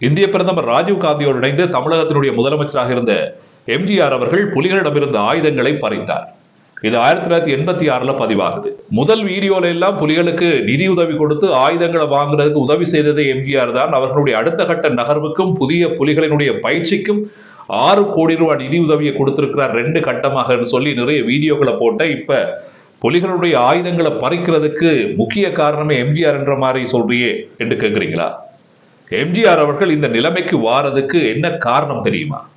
இந்திய பிரதமர் ராஜீவ் காந்தியோடு இணைந்து தமிழகத்தினுடைய முதலமைச்சராக இருந்த எம்ஜிஆர் அவர்கள் புலிகளிடமிருந்த ஆயுதங்களை பறித்தார். இது ஆயிரத்தி தொள்ளாயிரத்தி எண்பத்தி ஆறுல பதிவாகுது. முதல் வீடியோல எல்லாம் புலிகளுக்கு நிதி உதவி கொடுத்து ஆயுதங்களை வாங்குறதுக்கு உதவி செய்தது எம்ஜிஆர் தான். அவர்களுடைய அடுத்த கட்ட நகர்வுக்கும் புதிய புலிகளினுடைய பயிற்சிக்கும் ஆறு கோடி ரூபாய் நிதி உதவியை கொடுத்திருக்கிறார் ரெண்டு கட்டமாக சொல்லி நிறைய வீடியோக்களை போட்ட இப்ப புலிகளுடைய ஆயுதங்களை பறிக்கிறதுக்கு முக்கிய காரணமே எம்ஜிஆர் என்ற மாதிரி சொல்றியே என்று கேட்குறீங்களா எம்ஜிஆர் அவர்கள் இந்த நிலைமைக்கு வாரதுக்கு என்ன காரணம் தெரியுமா?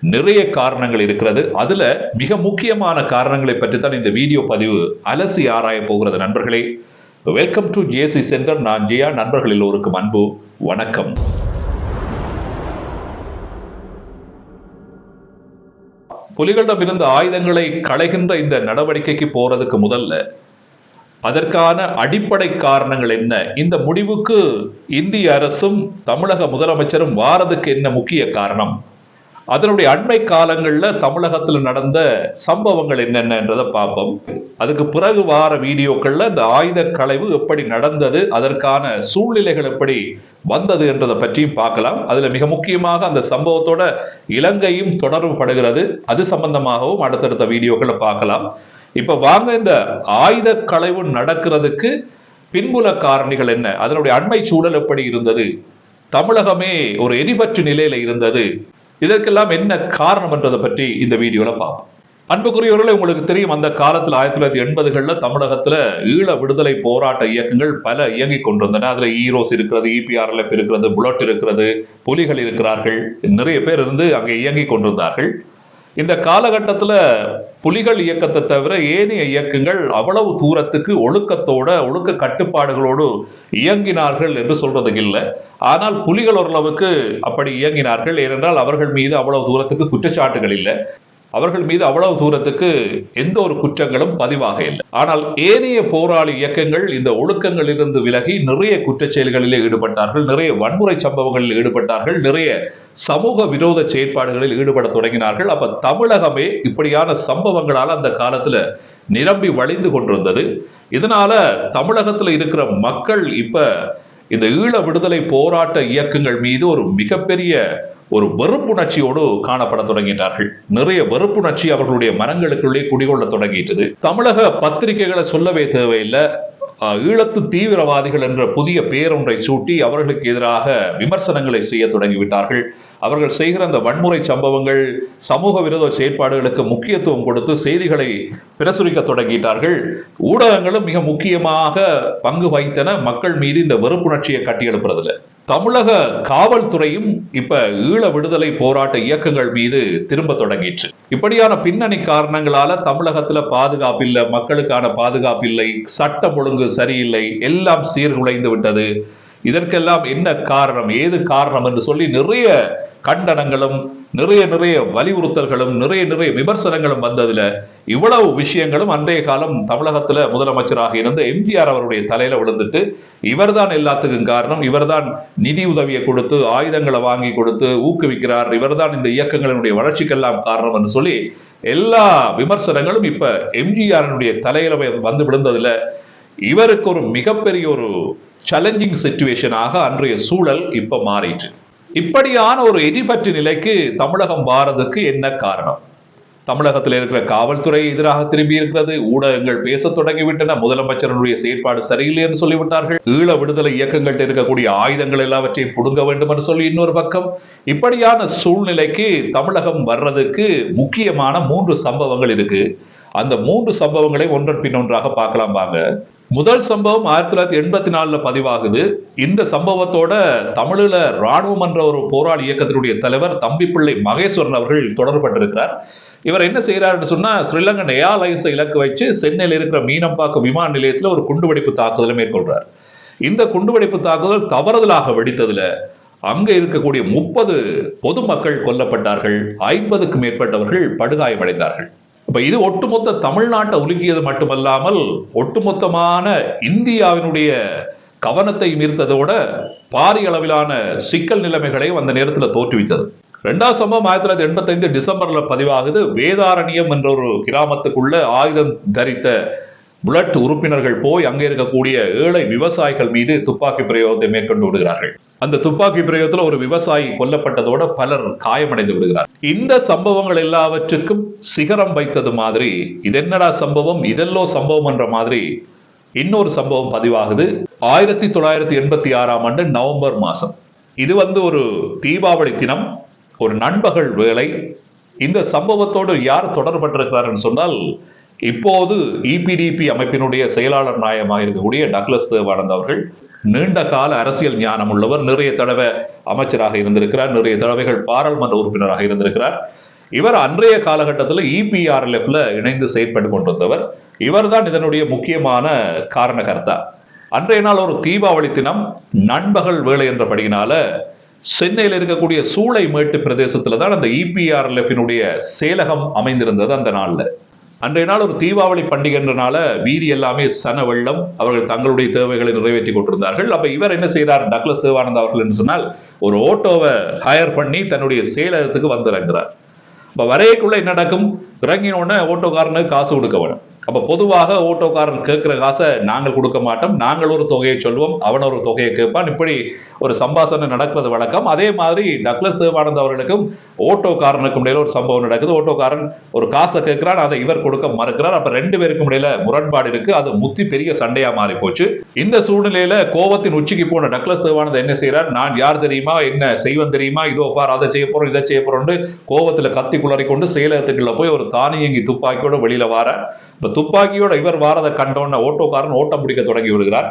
நிறைய காரணங்கள் இருக்கிறது. அதுல மிக முக்கியமான காரணங்களை பற்றி தான் இந்த வீடியோ பதிவு அலசி ஆராய போகிறது நண்பர்களே. வெல்கம் டு ஜேசி சென்டர் நான் ஜெயா. நண்பர்கள் எல்லோருக்கும் அன்பு. வணக்கம். புலிகளிடம் இருந்த ஆயுதங்களை களைகின்ற இந்த நடவடிக்கைக்கு போறதுக்கு முதல்ல அதற்கான அடிப்படை காரணங்கள் என்ன? இந்த முடிவுக்கு இந்திய அரசும் தமிழக முதலமைச்சரும் வாரதுக்கு என்ன முக்கிய காரணம்? அதனுடைய அண்மை காலங்களில் தமிழகத்தில் நடந்த சம்பவங்கள் என்னென்னன்றதை பார்ப்போம். அதுக்கு பிறகு வார வீடியோக்களில் இந்த ஆயுத களைவு எப்படி நடந்தது அதற்கான சூழ்நிலைகள் எப்படி வந்தது என்றதை பற்றியும் பார்க்கலாம். அதில் மிக முக்கியமாக அந்த சம்பவத்தோட இலங்கையும் தொடர்பு படுகிறது அது சம்பந்தமாகவும் அடுத்தடுத்த வீடியோக்களை பார்க்கலாம். இப்ப வாங்க இந்த ஆயுத களைவு நடக்கிறதுக்கு பின்புல காரணிகள் என்ன? அதனுடைய அண்மை சூழல் எப்படி இருந்தது? தமிழகமே ஒரு எரிபற்று நிலையில இருந்தது. இதற்கெல்லாம் என்ன காரணம் என்றதை பற்றி இந்த வீடியோல பார்ப்போம். அன்புக்குரியவர்களே உங்களுக்கு தெரியும் அந்த காலத்தில் ஆயிரத்தி தொள்ளாயிரத்தி எண்பதுகளில் தமிழகத்தில் ஈழ விடுதலை போராட்ட இயக்கங்கள் பல இயங்கிக் கொண்டிருந்தன. அதில் ஈரோஸ் இருக்கிறது இபிஆர்எல்எஃப் இருக்கிறது புல்லட் இருக்கிறது புலிகள் இருக்கிறார்கள் நிறைய பேர் இருந்து அங்கே இயங்கிக் கொண்டிருந்தார்கள். இந்த காலகட்டத்தில் புலிகள் இயக்கத்தை தவிர ஏனைய இயக்கங்கள் அவ்வளவு தூரத்துக்கு ஒழுக்கத்தோட ஒழுக்க கட்டுப்பாடுகளோடு இயங்கினார்கள் என்று சொல்றது இல்லை. ஆனால் புலிகள் ஓரளவுக்கு அப்படி இயங்கினார்கள். ஏனென்றால் அவர்கள் மீது அவ்வளவு தூரத்துக்கு குற்றச்சாட்டுகள் இல்லை. அவர்கள் மீது அவ்வளவு தூரத்துக்கு எந்த ஒரு குற்றங்களும் பதிவாக இல்லை. ஆனால் ஏனைய போராளி இயக்கங்கள் இந்த ஒழுக்கங்களிலிருந்து விலகி நிறைய குற்றச்செயல்களில் ஈடுபட்டார்கள் நிறைய வன்முறை சம்பவங்களில் ஈடுபட்டார்கள் நிறைய சமூக விரோத செயற்பாடுகளில் ஈடுபட தொடங்கினார்கள். அப்ப தமிழகமே இப்படியான சம்பவங்களால் அந்த காலத்துல நிரம்பி வழிந்து கொண்டிருந்தது. இதனால தமிழகத்துல இருக்கிற மக்கள் இப்ப இந்த ஈழ விடுதலை போராட்ட இயக்கங்கள் மீது ஒரு மிகப்பெரிய ஒரு வெறுப்புணர்ச்சியோடு காணப்பட தொடங்கினார்கள் நிறைய வெறுப்புணர்ச்சி அவர்களுடைய மனங்களுக்குள்ளே குடிகொள்ள தொடங்கிட்டது. தமிழக பத்திரிகைகளை சொல்லவே தேவையில்லை. ஈழத்து தீவிரவாதிகள் என்ற புதிய பேரொன்றை சூட்டி அவர்களுக்கு எதிராக விமர்சனங்களை செய்ய தொடங்கிவிட்டார்கள். அவர்கள் செய்கிற அந்த வன்முறை சம்பவங்கள் சமூக விரோத செயற்பாடுகளுக்கு முக்கியத்துவம் கொடுத்து செய்திகளை பிரசுரிக்க தொடங்கிட்டார்கள். ஊடகங்களும் மிக முக்கியமாக பங்கு வகித்தன. மக்கள் மீது இந்த வெறுப்புணர்ச்சியை கட்டியெழுப்புறதுல தமிழக காவல்துறையும் இப்ப ஈழ விடுதலை போராட்ட இயக்கங்கள் மீது திரும்ப தொடங்கிச்சு இப்படியான பின்னணி காரணங்களால தமிழகத்துல பாதுகாப்பு இல்லை மக்களுக்கான பாதுகாப்பு இல்லை சட்டம் ஒழுங்கு சரியில்லை எல்லாம் சீர்குலைந்து விட்டது. இதற்கெல்லாம் என்ன காரணம் ஏது காரணம் என்று சொல்லி நிறைய கண்டனங்களும் நிறைய நிறைய வலியுறுத்தல்களும் நிறைய நிறைய விமர்சனங்களும் வந்ததுல இவ்வளவு விஷயங்களும் அன்றைய காலம் தமிழகத்துல முதலமைச்சராக இருந்த எம்ஜிஆர் அவருடைய தலையில விழுந்துட்டு இவர்தான் எல்லாத்துக்கும் காரணம். இவர்தான் நிதி உதவியை கொடுத்து ஆயுதங்களை வாங்கி கொடுத்து ஊக்குவிக்கிறார். இவர்தான் இந்த இயக்கங்களினுடைய வளர்ச்சிக்கெல்லாம் காரணம் என்று சொல்லி எல்லா விமர்சனங்களும் இப்ப எம்ஜிஆரினுடைய தலையில வந்து விழுந்ததுல இவருக்கு ஒரு மிகப்பெரிய ஒரு சேலஞ்சிங் சுச்சுவேஷனாக அன்றைய சூழல் இப்ப மாறிட்டு. இப்படியான ஒரு எதிபற்று நிலைக்கு தமிழகம் வாரதுக்கு என்ன காரணம்? தமிழகத்தில் இருக்கிற காவல்துறை எதிராக திரும்பி இருக்கிறது ஊடகங்கள் பேசத் தொடங்கிவிட்டன முதலமைச்சருடைய செயற்பாடு சரியில்லை என்று சொல்லிவிட்டார்கள். ஈழ விடுதலை இயக்கங்கள்ட்ட இருக்கக்கூடிய ஆயுதங்கள் எல்லாவற்றையும் புடுங்க வேண்டும் என்று சொல்லி இன்னொரு பக்கம் இப்படியான சூழ்நிலைக்கு தமிழகம் வர்றதுக்கு முக்கியமான மூன்று சம்பவங்கள் இருக்கு. அந்த மூன்று சம்பவங்களை ஒன்றன் பின் ஒன்றாக பார்க்கலாம் வாங்க. முதல் சம்பவம் ஆயிரத்தி தொள்ளாயிரத்தி எண்பத்தி நாலுல பதிவாகுது. இந்த சம்பவத்தோட தமிழில ராணுவம் என்ற ஒரு போராளி இயக்கத்தினுடைய தலைவர் தம்பிப்பிள்ளை மகேஸ்வரன் அவர்கள் தொடர்பட்டிருக்கிறார் இவர் என்ன செய்யறாருன்னு சொன்னா ஸ்ரீலங்கன் ஏர்லைன்ஸை இலக்கு வச்சு சென்னையில் இருக்கிற மீனம்பாக்கம் விமான நிலையத்தில் ஒரு குண்டுவெடிப்பு தாக்குதலை மேற்கொள்றார். இந்த குண்டுவெடிப்பு தாக்குதல் தவறுதலாக வெடித்ததுல அங்க இருக்கக்கூடிய முப்பது பொதுமக்கள் கொல்லப்பட்டார்கள். ஐம்பதுக்கும் மேற்பட்டவர்கள் படுகாயமடைந்தார்கள். இப்போ இது ஒட்டுமொத்த தமிழ்நாட்டை உலுக்கியது மட்டுமல்லாமல் ஒட்டுமொத்தமான இந்தியாவினுடைய கவனத்தை மீர்த்ததோட பாரிய அளவிலான சிக்கல் நிலைமைகளையும் அந்த நேரத்தில் தோற்றுவித்தது. ரெண்டாவது சம்பவம் ஆயிரத்தி தொள்ளாயிரத்தி எண்பத்தைந்து டிசம்பர்ல பதிவாகுது. வேதாரண்யம் என்ற ஒரு கிராமத்துக்குள்ள ஆயுதம் தரித்த புலட் உறுப்பினர்கள் போய் அங்கே இருக்கக்கூடிய ஏழை விவசாயிகள் மீது துப்பாக்கி பிரயோகத்தை மேற்கொண்டு விடுகிறார்கள். அந்த துப்பாக்கி பிரயோகத்தில் ஒரு விவசாயி கொல்லப்பட்டதோட பலர் காயமடைந்து விடுகிறார். இந்த சம்பவங்கள் எல்லாவற்றுக்கும் சிகரம் வைத்தது மாதிரி இதென்னடா சம்பவம்? இதெல்லோ சம்பவம் என்ற மாதிரி இன்னொரு சம்பவம் பதிவாகுது. ஆயிரத்தி தொள்ளாயிரத்தி எண்பத்தி ஆறாம் ஆண்டு நவம்பர் மாசம் இது வந்து ஒரு தீபாவளி தினம் ஒரு நண்பகல் வேலை இந்த சம்பவத்தோடு யார் தொடர்பட்டிருக்கிறார்னு சொன்னால் இப்போது இபிடிபி அமைப்பினுடைய செயலாளர் நாயகமாக இருக்கக்கூடிய டக்லஸ் தேவானந்த் அவர்கள் நீண்ட கால அரசியல் ஞானம் உள்ளவர் நிறைய தடவை அமைச்சராக இருந்திருக்கிறார் நிறைய தடவைகள் பாராளுமன்ற உறுப்பினராக இருந்திருக்கிறார். இவர் அன்றைய காலகட்டத்தில் E இபிஆர்எல்எஃப்ல இணைந்து செயற்பட்டு கொண்டிருந்தவர். இவர்தான் இதனுடைய முக்கியமான காரணகர்த்தா. அன்றைய நாள் ஒரு தீபாவளி தினம் நண்பகல் வேலை என்றபடியினால சென்னையில் இருக்கக்கூடிய சூளைமேட்டு பிரதேசத்துல தான் அந்த E இபிஆர்எல்எஃபினுடைய செயலகம் அமைந்திருந்தது அந்த நாளில். அன்றைய நாள் ஒரு தீபாவளி பண்டிகைன்றனால வீதி எல்லாமே சன வெள்ளம் அவர்கள் தங்களுடைய தேவைகளை நிறைவேற்றி கொண்டிருந்தார்கள். அப்ப இவர் என்ன செய்கிறார் டக்ளஸ் தேவானந்த் அவர்கள் என்று சொன்னால் ஒரு ஓட்டோவை ஹயர் பண்ணி தன்னுடைய செயலகத்துக்கு வந்து இறங்குறார். அப்ப வரையக்குள்ள என்ன நடக்கும்? இறங்கின உடனே ஓட்டோக்காரனுக்கு காசு கொடுக்க வேணும். அப்ப பொதுவாக ஓட்டோக்காரன் கேட்கிற காசை நாங்கள் கொடுக்க மாட்டோம். நாங்கள் ஒரு தொகையை சொல்லுவோம். அவன் ஒரு தொகையை கேட்பான். இப்படி ஒரு சம்பாஷணை நடக்கிறது வழக்கம். அதே மாதிரி டக்ளஸ் தேவானந்த் அவர்களுக்கும் ஓட்டோக்காரனுக்கும் இடையில ஒரு சம்பவம் நடக்குது. ஓட்டோக்காரன் ஒரு காசை கேட்கிறான். அதை இவர் கொடுக்க மறுக்கிறார். அப்ப ரெண்டு பேருக்கும் இடையில முரண்பாடு இருக்கு. அது முத்தி பெரிய சண்டையா மாறி போச்சு இந்த சூழ்நிலையில கோவத்தின் உச்சிக்கு போன டக்ளஸ் தேவானந்த் என்ன செய்யறார் நான் யார் தெரியுமா? என்ன செய்வன் தெரியுமா? இதோ பார் அதை செய்ய போறோம் இதை செய்ய போறோம்னு கோவத்துல கத்தி குளறி கொண்டு செயலகத்துக்குள்ள போய் ஒரு தானியங்கி துப்பாக்கியோட வெளியில வார இப்போ துப்பாக்கியோட இவர் வாரதை கண்டோன்ன ஓட்டோக்காரன் ஓட்டம் பிடிக்க தொடங்கி விடுகிறார்.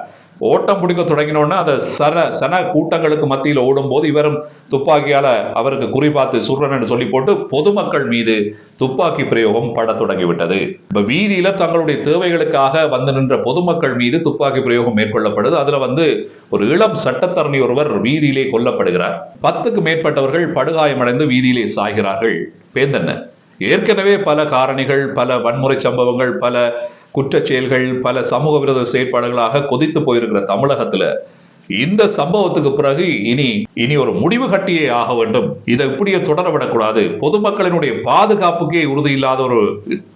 ஓட்டம் பிடிக்க தொடங்கினோடனே அந்த சன சன கூட்டங்களுக்கு மத்தியில் ஓடும்போது இவரும் துப்பாக்கியால் அவருக்கு குறிபார்த்து சுடுறன் என்று சொல்லி போட்டு பொதுமக்கள் மீது துப்பாக்கி பிரயோகம் பட தொடங்கிவிட்டது இப்போ வீதியில் தங்களுடைய தேவைகளுக்காக வந்து நின்ற பொதுமக்கள் மீது துப்பாக்கி பிரயோகம் மேற்கொள்ளப்படுது. அதில் வந்து ஒரு இளம் சட்டத்தரணி ஒருவர் வீதியிலே கொல்லப்படுகிறார். பத்துக்கு மேற்பட்டவர்கள் படுகாயமடைந்து வீதியிலே சாய்கிறார்கள். பேந்தென்ன ஏற்கனவே பல காரணிகள் பல வன்முறை சம்பவங்கள் பல குற்ற செயல்கள் பல சமூக விரோத செயற்பாடுகளாக கொதித்து போயிருக்கிற தமிழகத்துல இந்த சம்பவத்துக்கு பிறகு இனி இனி ஒரு முடிவு கட்டியே ஆக வேண்டும். இதை இப்படியே தொடர விடக்கூடாது பொதுமக்களினுடைய பாதுகாப்புக்கே உறுதி இல்லாத ஒரு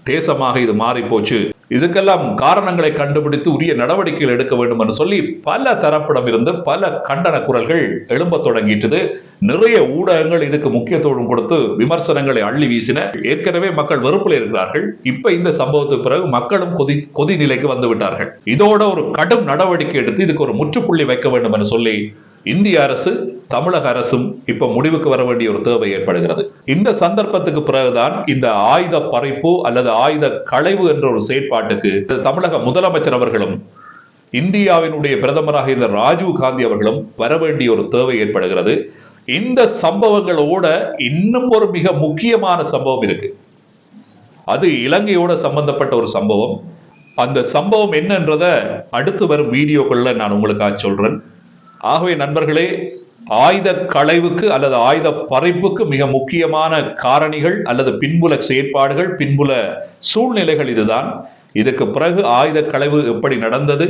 தேசமாக இது மாறிப்போச்சு. இதுக்கெல்லாம் காரணங்களை கண்டுபிடித்து உரிய நடவடிக்கைகள் எடுக்க வேண்டும் என்று சொல்லி பல தரப்பிடம் இருந்து பல கண்டன குரல்கள் எழும்ப தொடங்கிட்டது. நிறைய ஊடகங்கள் இதுக்கு முக்கியத்துவம் கொடுத்து விமர்சனங்களை அள்ளி வீசின. ஏற்கனவே மக்கள் வெறுப்பில் இருக்கிறார்கள். இப்ப இந்த சம்பவத்துக்கு பிறகு மக்களும் கொதி கொதி நிலைக்கு வந்து விட்டார்கள். இதோட ஒரு கடும் நடவடிக்கை எடுத்து இதுக்கு ஒரு முற்றுப்புள்ளி வைக்க வேண்டும் என்று சொல்லி இந்திய அரசு தமிழக அரசும் இப்ப முடிவுக்கு வர வேண்டிய ஒரு தேவை ஏற்படுகிறது. இந்த சந்தர்ப்பத்துக்கு பிறகுதான் இந்த ஆயுத பறிப்பு அல்லது ஆயுத களைவு என்ற ஒரு செயற்பாட்டுக்கு தமிழக முதலமைச்சர் அவர்களும் இந்தியாவினுடைய பிரதமராக இருந்த ராஜீவ் காந்தி அவர்களும் வர வேண்டிய ஒரு தேவை ஏற்படுகிறது. இந்த சம்பவங்களோட இன்னும் ஒரு மிக முக்கியமான சம்பவம் இருக்கு. அது இலங்கையோட சம்பந்தப்பட்ட ஒரு சம்பவம். அந்த சம்பவம் என்னன்றத அடுத்து வரும் வீடியோக்குள்ள நான் உங்களுக்காக சொல்றேன். ஆகவே நண்பர்களே ஆயுத களைவுக்கு அல்லது ஆயுத பறிப்புக்கு மிக முக்கியமான காரணிகள் அல்லது பின்புல செயற்பாடுகள் பின்புல சூழ்நிலைகள் இதுதான். இதுக்கு பிறகு ஆயுத களைவு எப்படி நடந்தது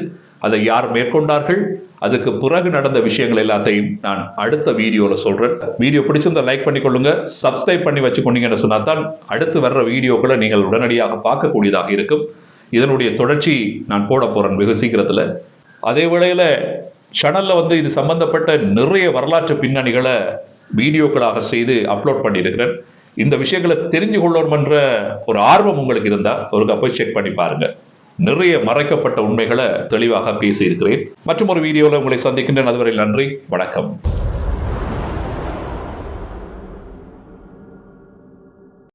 அதை யார் மேற்கொண்டார்கள் அதுக்கு பிறகு நடந்த விஷயங்கள் எல்லாத்தையும் நான் அடுத்த வீடியோவில் சொல்றேன். வீடியோ பிடிச்சிருந்தா லைக் பண்ணிக்கொள்ளுங்க சப்ஸ்கிரைப் பண்ணி வச்சுக்கொண்டீங்கன்னு சொன்னால் தான் அடுத்து வர்ற வீடியோக்களை நீங்கள் உடனடியாக பார்க்கக்கூடியதாக இருக்கும். இதனுடைய தொடர்ச்சி நான் போட போறேன் வெகு சீக்கிரத்தில். அதே வேளையில சேனலில் வந்து இது சம்பந்தப்பட்ட நிறைய வரலாற்று பின்னணிகளை வீடியோக்களாக செய்து அப்லோட் பண்ணியிருக்கிறேன். இந்த விஷயங்களை தெரிஞ்சு கொள்ளணும்ன்ற ஒரு ஆர்வம் உங்களுக்கு இருந்தால் ஒரு போய் செக் பண்ணி பாருங்க. நிறைய மறைக்கப்பட்ட உண்மைகளை தெளிவாக பேசியிருக்கிறேன். மற்றும் ஒரு வீடியோவில் உங்களை சந்திக்கின்றேன். அதுவரை நன்றி வணக்கம்.